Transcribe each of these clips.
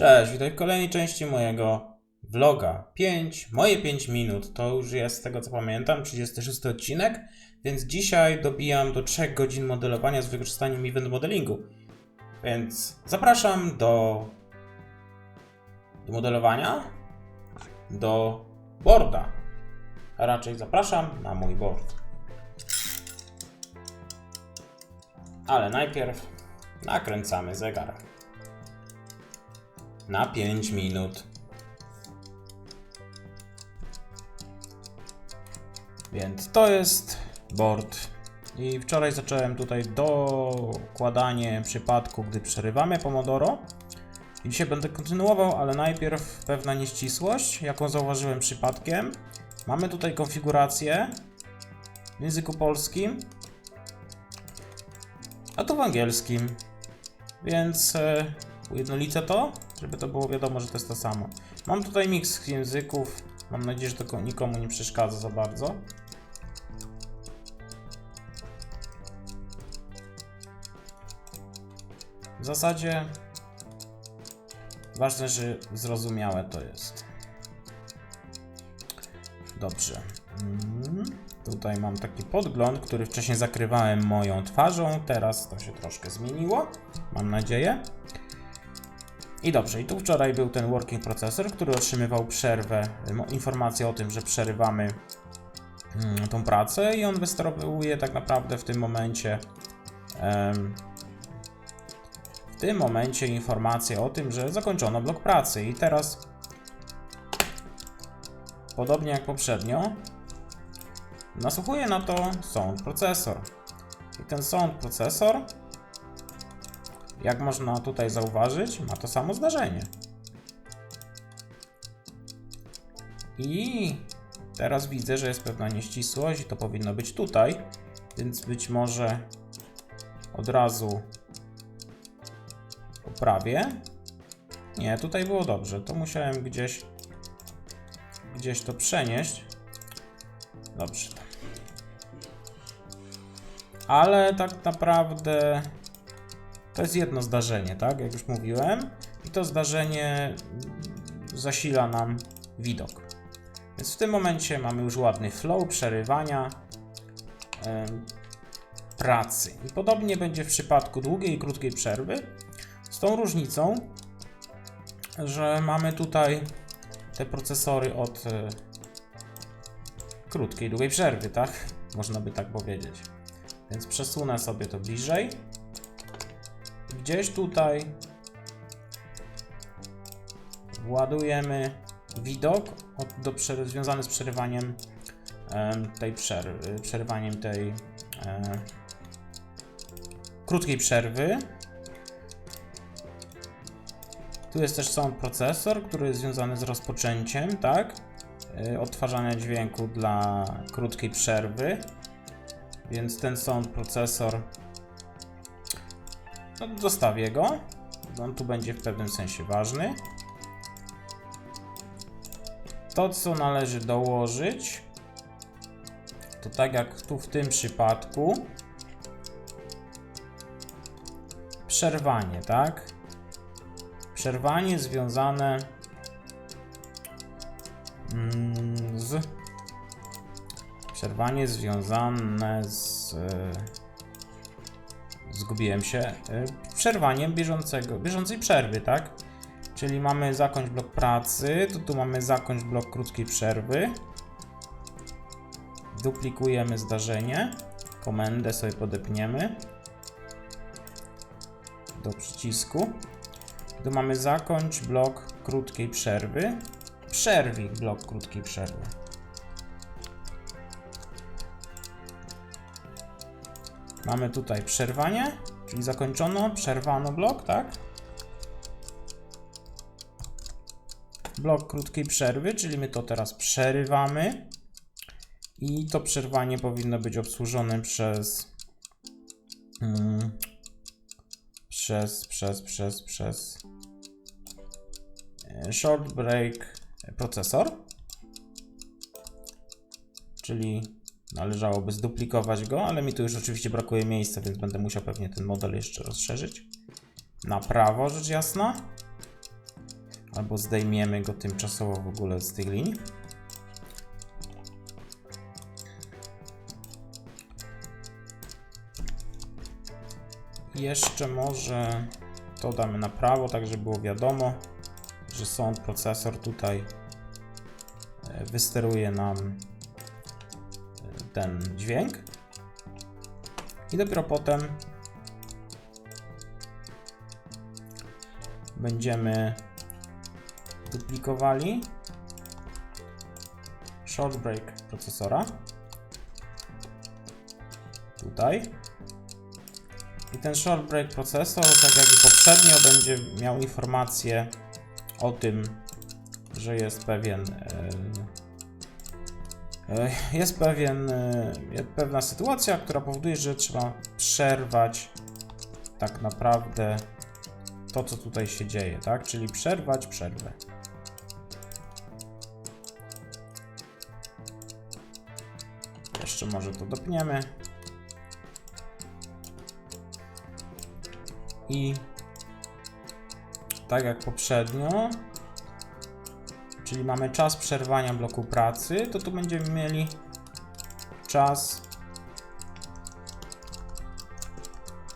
Cześć, witaj w kolejnej części mojego vloga. 5, moje 5 minut to już jest z tego co pamiętam 36 odcinek, więc dzisiaj dobijam do 3 godzin modelowania z wykorzystaniem event modelingu. Więc zapraszam do, do modelowania, do boarda. A raczej zapraszam na mój board. Ale najpierw nakręcamy zegar na 5 minut. Więc to jest board. I wczoraj zacząłem tutaj dokładanie przypadku, gdy przerywamy Pomodoro. I dzisiaj będę kontynuował, ale najpierw pewna nieścisłość, jaką zauważyłem przypadkiem. Mamy tutaj konfigurację w języku polskim, a tu w angielskim. Więc e, ujednolicę to, żeby to było wiadomo, że to jest to samo. Mam tutaj miks języków. Mam nadzieję, że to ko- nikomu nie przeszkadza za bardzo. W zasadzie ważne, że zrozumiałe to jest. Dobrze. Mm, Tutaj mam taki podgląd, który wcześniej zakrywałem moją twarzą. Teraz to się troszkę zmieniło. Mam nadzieję. I dobrze, i tu wczoraj był ten working processor, który otrzymywał przerwę, mo- informację o tym, że przerywamy mm, tą pracę i on wysterowuje tak naprawdę w tym momencie w tym momencie informację o tym, że zakończono blok pracy i teraz podobnie jak poprzednio nasłuchuje na to sound processor. I ten sound processor jak można tutaj zauważyć, ma to samo zdarzenie. I teraz widzę, że jest pewna nieścisłość i to powinno być tutaj, więc być może od razu poprawię. Nie, tutaj było dobrze, to musiałem gdzieś gdzieś to przenieść. Dobrze. Ale tak naprawdę to jest jedno zdarzenie, tak? Jak już mówiłem. I to zdarzenie zasila nam widok. Więc w tym momencie mamy już ładny flow przerywania em, pracy. I podobnie będzie w przypadku długiej i krótkiej przerwy. Z tą różnicą, że mamy tutaj te procesory od e, krótkiej, długiej przerwy, tak? Można by tak powiedzieć. Więc przesunę sobie to bliżej. Gdzieś tutaj władujemy widok od, do, związany z przerywaniem em, tej przerwy, przerywaniem tej e, krótkiej przerwy. Tu jest też sound procesor, który jest związany z rozpoczęciem, tak? E, Odtwarzania dźwięku dla krótkiej przerwy. Więc ten sound procesor no, zostawię go. On tu będzie w pewnym sensie ważny. To, co należy dołożyć, to tak jak tu w tym przypadku, przerwanie, tak? Przerwanie związane mm, z. Przerwanie związane z. zgubiłem się, y, przerwaniem bieżącego, bieżącej przerwy, tak? Czyli mamy zakończ blok pracy, to tu mamy zakończ blok krótkiej przerwy. Duplikujemy zdarzenie, komendę sobie podepniemy do przycisku. Tu mamy zakończ blok krótkiej przerwy, przerwij blok krótkiej przerwy. Mamy tutaj przerwanie, czyli zakończono, przerwano blok, tak? Blok krótkiej przerwy, czyli my to teraz przerywamy. I to przerwanie powinno być obsłużone przez. Mm, przez, przez, przez, przez. e, Short break procesor. Czyli Należałoby zduplikować go, ale mi tu już oczywiście brakuje miejsca, więc będę musiał pewnie ten model jeszcze rozszerzyć. Na prawo, rzecz jasna. albo zdejmiemy go tymczasowo w ogóle z tych linii. Jeszcze może to damy na prawo, tak żeby było wiadomo, że sound procesor tutaj e, wysteruje nam ten dźwięk. I dopiero potem będziemy duplikowali short break procesora. Tutaj. I ten short break procesor, tak jak i poprzednio, będzie miał informację o tym, że jest pewien e, jest pewien e, pewna sytuacja, która powoduje, że trzeba przerwać tak naprawdę to, co tutaj się dzieje, tak? Czyli przerwać przerwę. Jeszcze może to dopniemy. I tak jak poprzednio, czyli mamy czas przerwania bloku pracy, to tu będziemy mieli czas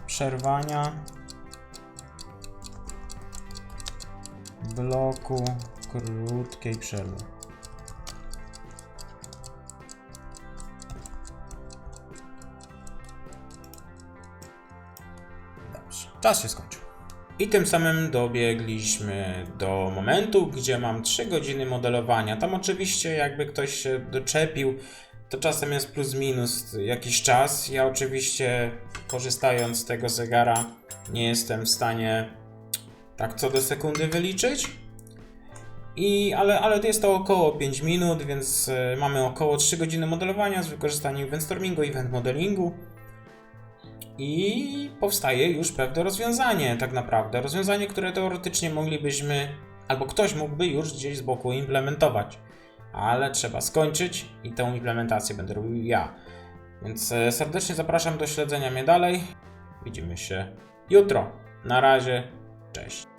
przerwania bloku krótkiej przerwy. Dobrze, czas się skończył. I tym samym dobiegliśmy do momentu, gdzie mam 3 godziny modelowania. Tam oczywiście jakby ktoś się doczepił, to czasem jest plus minus jakiś czas. Ja oczywiście korzystając z tego zegara nie jestem w stanie tak co do sekundy wyliczyć. I, ale, ale jest to około 5 minut, więc e, mamy około 3 godziny modelowania z wykorzystaniem event stormingu, event modelingu. I powstaje już pewne rozwiązanie, tak naprawdę. Rozwiązanie, które teoretycznie moglibyśmy, albo ktoś mógłby już gdzieś z boku implementować. Ale trzeba skończyć i tę implementację będę robił ja. Więc e, serdecznie zapraszam do śledzenia mnie dalej. Widzimy się jutro. Na razie, cześć.